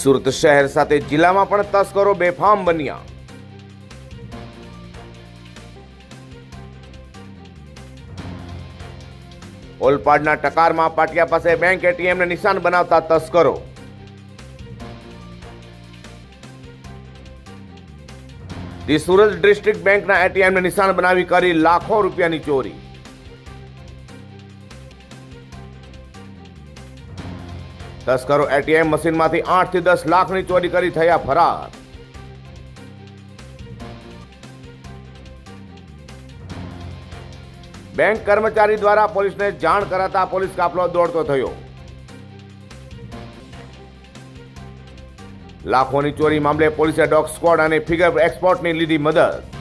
સુરત શહેર સાથે જિલ્લામાં પણ તસ્કરો બેફામ બન્યા. ઓલપાડના ટકારમાં પાટિયા પાસે બેંક એટીએમને નિશાન બનાવતા તસ્કરો. ધી સુરત ડિસ્ટ્રિક્ટ બેંકના એટીએમને નિશાન બનાવી કરી લાખો રૂપિયાની ચોરી. તસ્કરો એટીએમ મશીનમાંથી આઠથી દસ લાખની ચોરી કરી થયા ફરાર. બેંક કર્મચારી દ્વારા પોલીસને જાણ કરાતા પોલીસ કાફલો દોડતો થયો. લાખોની ચોરી મામલે પોલીસે ડોગ સ્ક્વોડ અને ફિગર એક્સપોર્ટની લીધી મદદ.